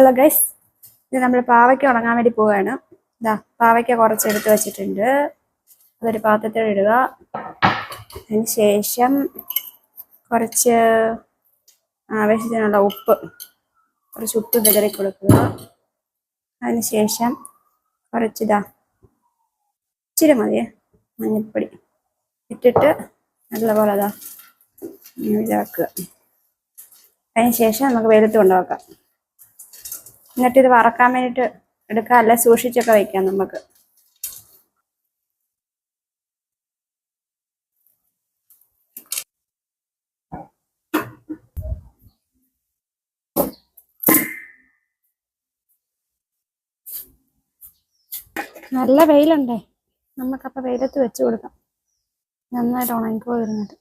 Hello guys ഇത് നമ്മൾ പാവയ്ക്ക് ഉണങ്ങാൻ വേണ്ടി പോവുകയാണ് ഇതാ പാവയ്ക്ക കുറച്ച് എടുത്ത് വെച്ചിട്ടുണ്ട്. അതൊരു പാത്രത്തിൽ ഇടുക. അതിന് ശേഷം കുറച്ച് ആവശ്യത്തിനുള്ള ഉപ്പ് കുറച്ച് ഉപ്പ് വിതറി കൊടുക്കുക. അതിന് ശേഷം കുറച്ച് ഇതാ ഇച്ചിരി മതിയേ മഞ്ഞൾപ്പൊടി ഇട്ടിട്ട് നല്ലപോലെ അതാ ഇതാക്കുക. അതിന് ശേഷം നമുക്ക് വെയിലത്ത് കൊണ്ടുവെക്കാം എന്നിട്ട് ഇത് വറക്കാൻ വേണ്ടിയിട്ട് എടുക്കാം. അല്ല സൂക്ഷിച്ചൊക്കെ വയ്ക്കാം നമുക്ക്. നല്ല വെയിലുണ്ടേ. നമുക്കപ്പോൾ വെയിലത്ത് വെച്ച് കൊടുക്കാം. നന്നായിട്ട് ഉണങ്ങിക്കോ ഇരുന്നിട്ട്